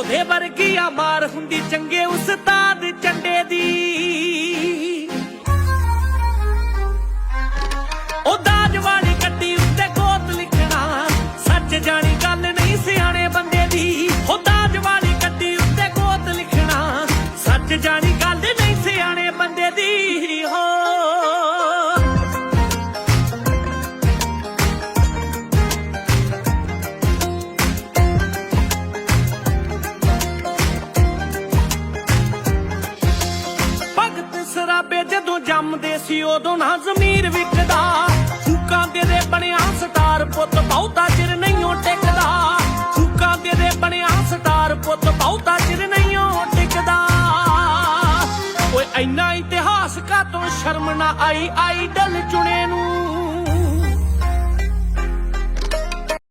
ਵਰਗੀ ਆ ਮਾਰ ਹੁੰਦੀ ਚੰਗੇ ਉਸਤਾਦ ਚੰਡੇ ਦੀ ਉਹ ਦਾਜ ਵਾਲੀ ਗੱਡੀ ਉੱਤੇ ਗੋਤ ਲਿਖਣਾ, ਸੱਚ ਜਾਣੀ ਗੱਲ ਨਹੀਂ ਸਿਆਣੇ ਬੰਦੇ ਦੀ। ਉਹ ਦਾਜ ਵਾਲੀ ਗੱਡੀ ਉੱਤੇ ਗੋਤ ਲਿਖਣਾ, ਸੱਚ ਜਾਣੀ ਸਰਾਬੇ ਜਦੋਂ ਜੰਮਦੇ ਸੀ ਉਦੋਂ ਨਾ ਜ਼ਮੀਰ ਵਿਕਦਾ। ਫੂਕਾਂ ਦੇ ਦੇ ਬਣਿਆ ਸਟਾਰ ਪੁੱਤ, ਬਹੁਤਾ ਚਿਰ ਨਹੀਂ ਓ ਟਿਕਦਾ। ਫੂਕਾਂ ਦੇ ਦੇ ਬਣਿਆ ਸਟਾਰ ਪੁੱਤ, ਬਹੁਤਾ ਚਿਰ ਨਹੀਂ ਓ ਟਿਕਦਾ। ਓਏ ਇੰਨਾ ਇਤਿਹਾਸ ਕਾ ਤੋਂ ਸ਼ਰਮ ਨਾ ਆਈ, ਆਈਡਲ ਚੁਣੇ ਨੂੰ।